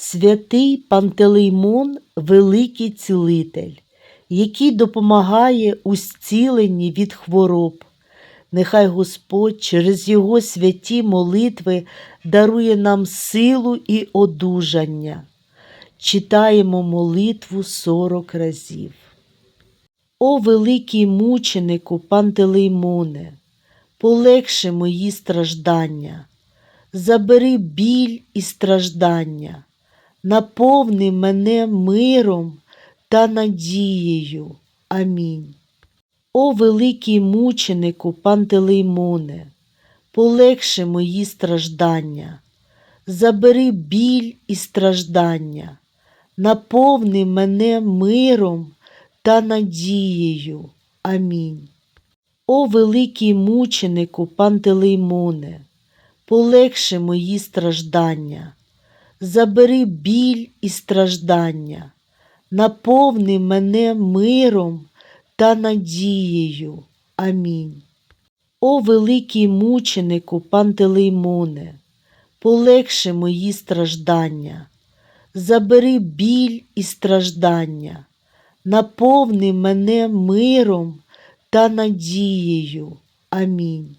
Святий Пантелеймон великий цілитель, який допомагає у зціленні від хвороб. Нехай Господь через Його святі молитви дарує нам силу і одужання. Читаємо молитву сорок разів. О великий мученику Пантелеймоне, полегши мої страждання, забери біль і страждання, наповни мене миром та надією. Амінь. О великий мученику Пантелеймоне, полегши мої страждання, забери біль і страждання, наповни мене миром та надією. Амінь. О великий мученику Пантелеймоне, полегши мої страждання, забери біль і страждання, наповни мене миром та надією. Амінь. О великий мученику Пантелеймоне, полегши мої страждання, забери біль і страждання, наповни мене миром та надією. Амінь.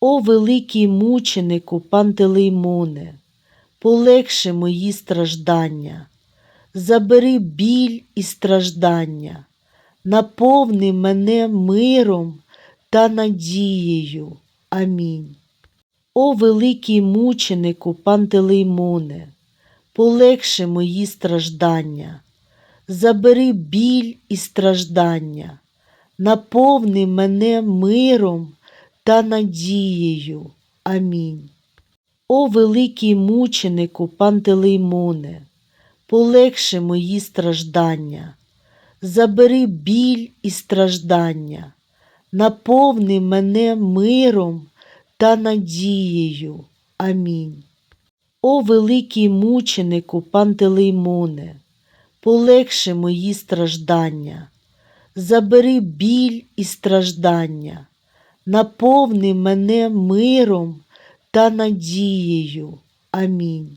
О великий мученику Пантелеймоне, полегши мої страждання, забери біль і страждання, наповни мене миром та надією. Амінь. О великий мученику Пантелеймоне, полегши мої страждання, забери біль і страждання, наповни мене миром та надією. Амінь. О великий мученику Пантелеймоне, полегши мої страждання, забери біль і страждання, наповни мене миром та надією. Амінь. О великий мученику Пантелеймоне, полегши мої страждання, забери біль і страждання, наповни мене миром та надією. Амінь.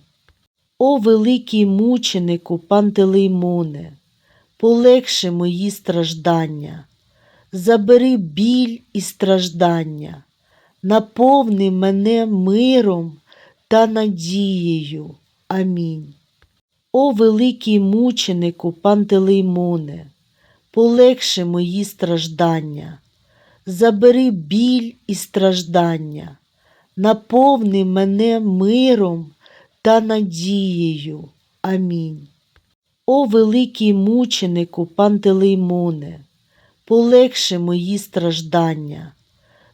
О великий мученику Пантелеймоне, полегши мої страждання, забери біль і страждання, наповни мене миром та надією. Амінь. О великий мученику Пантелеймоне, полегши мої страждання, забери біль і страждання, наповни мене миром та надією. Амінь. О великий мученику Пантелеймоне, полегши мої страждання,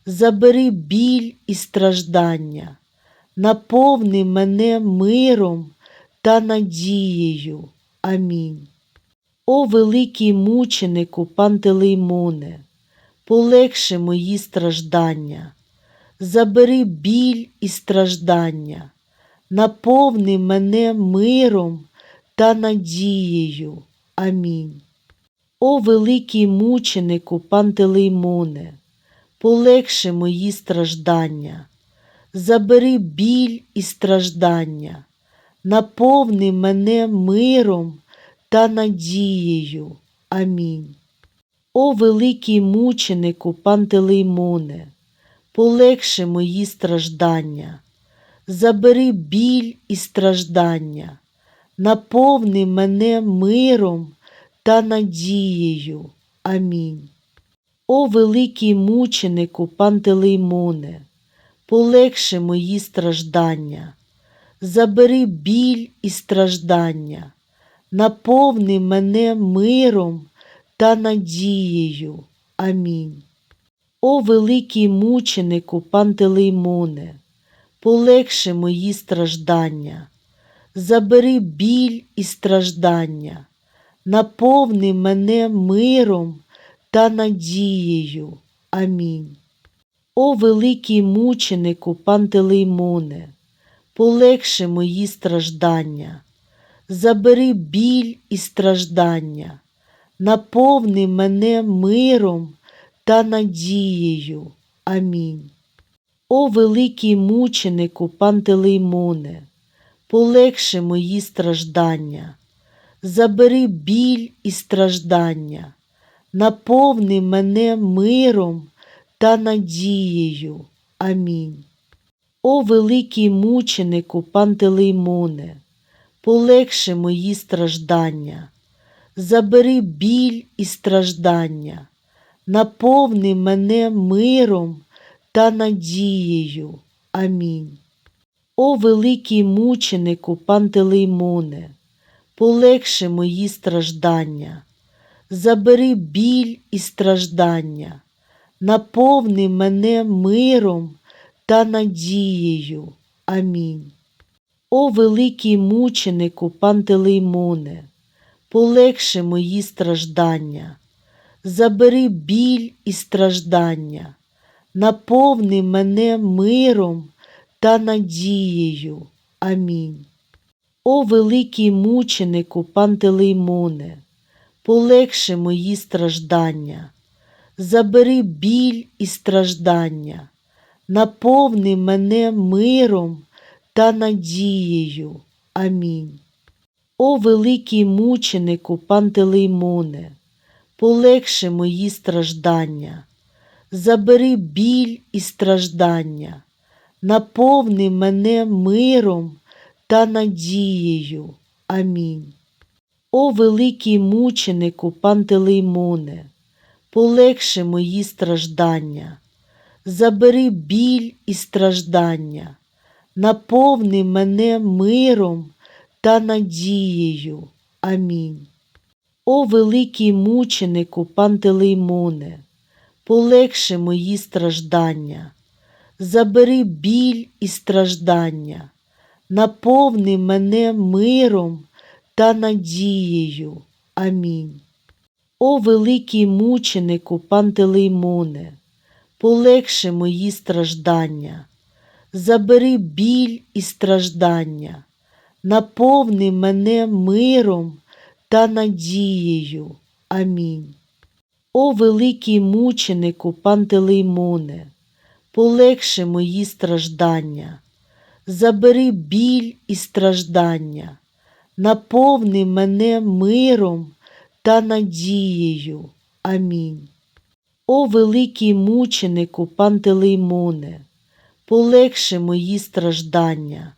забери біль і страждання, наповни мене миром та надією. Амінь. О великий мученику Пантелеймоне, полегши мої страждання, забери біль і страждання, наповни мене миром та надією. Амінь. О великий мученику Пантелеймоне, полегши мої страждання, забери біль і страждання, наповни мене миром та надією. Амінь. О великий мученику Пантелеймоне, полегши мої страждання, забери біль і страждання, наповни мене миром та надією. Амінь. О великий мученику Пантелеймоне, полегши мої страждання, забери біль і страждання, наповни мене миром та надією. Амінь. О великий мученику Пантелеймоне, полегши мої страждання, забери біль і страждання, наповни мене миром та надією. Амінь. О великий мученику Пантелеймоне, полегши мої страждання, забери біль і страждання, наповни мене миром та надією. Амінь. О великий мученику Пантелеймоне, полегши мої страждання, забери біль і страждання, наповни мене миром та надією. Амінь. О великий мученику Пантелеймоне, полегши мої страждання, забери біль і страждання, наповни мене миром та надією. Амінь. О великий мученику Пантелеймоне, полегши мої страждання, забери біль і страждання, наповни мене миром та надією. Амінь. О великий мученику Пантелеймоне, полегши мої страждання, забери біль і страждання, наповни мене миром та надією. Амінь. О великий мученику Пантелеймоне, полегши мої страждання, забери біль і страждання, наповни мене миром та надією. Амінь. О великий мученику Пантелеймоне, полегши мої страждання, забери біль і страждання, наповни мене миром та надією. Амінь. О великий мученику Пантелеймоне, полегши мої страждання, забери біль і страждання, наповни мене миром та надією. Амінь. О великий мученику Пантелеймоне, полегши мої страждання, забери біль і страждання, наповни мене миром та надією. Амінь. О великий мученику Пантелеймоне, полегши мої страждання, забери біль і страждання, наповни мене миром та надією. Амінь. О великий мученику Пантелеймоне, полегши мої страждання, забери біль і страждання, наповни мене миром та надією. Амінь. О великий мученику Пантелеймоне, полегши мої страждання,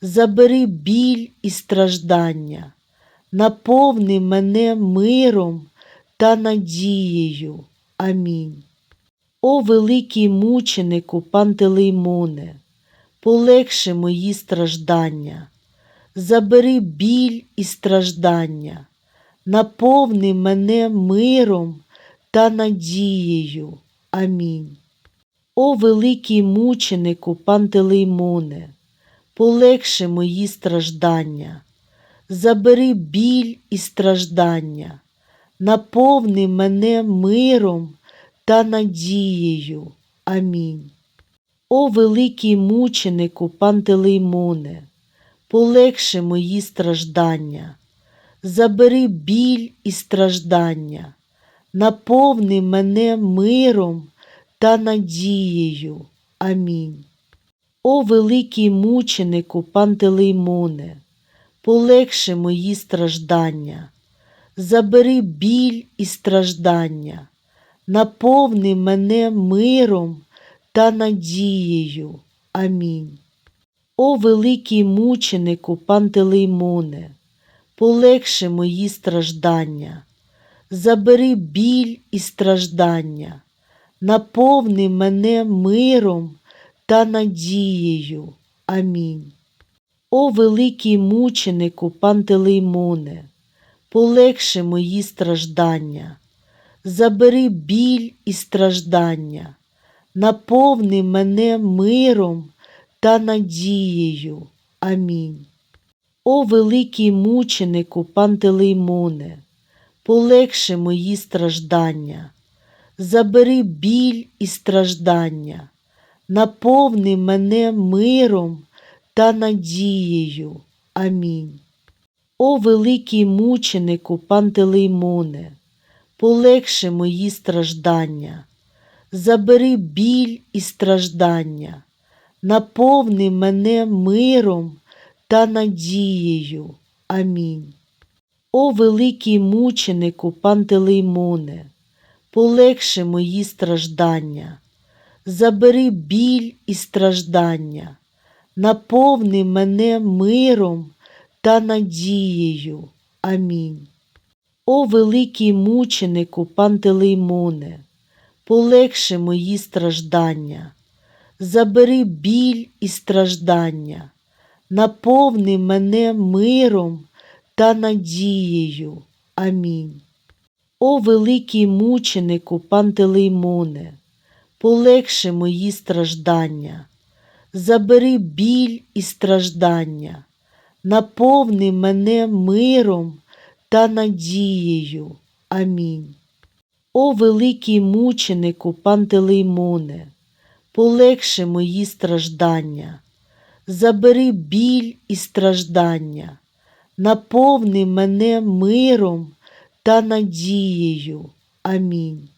забери біль і страждання, наповни мене миром та надією. Амінь. О великий мученику Пантелеймоне, полегши мої страждання, забери біль і страждання, наповни мене миром та надією. Амінь. О великий мученику Пантелеймоне, полегши мої страждання, забери біль і страждання, наповни мене миром та надією. Амінь. О великий мученику Пантелеймоне, полегши мої страждання, забери біль і страждання, наповни мене миром та надією. Амінь. О великий мученику Пантелеймоне, полегши мої страждання, забери біль і страждання, наповни мене миром та надією. Амінь. О великий мученику Пантелеймоне, полегши мої страждання, забери біль і страждання, наповни мене миром та надією. Амінь. О великий мученику Пантелеймоне, полегши мої страждання, забери біль і страждання, наповни мене миром та надією. Амінь. О великий мученику Пантелеймоне, полегши мої страждання, забери біль і страждання, наповни мене миром та надією. Амінь. О великий мученику Пантелеймоне, полегши мої страждання, забери біль і страждання, наповни мене миром та надією. Амінь. О великий мученику Пантелеймоне, полегши мої страждання, забери біль і страждання, наповни мене миром та надією. Амінь. О великий мученику Пантелеймоне, полегши мої страждання, забери біль і страждання, наповни мене миром та надією. Амінь. О великий мученику Пантелеймоне, полегши мої страждання, забери біль і страждання, наповни мене миром та надією. Амінь. О великий мученику Пантелеймоне, полегши мої страждання, забери біль і страждання, наповни мене миром та надією. Амінь.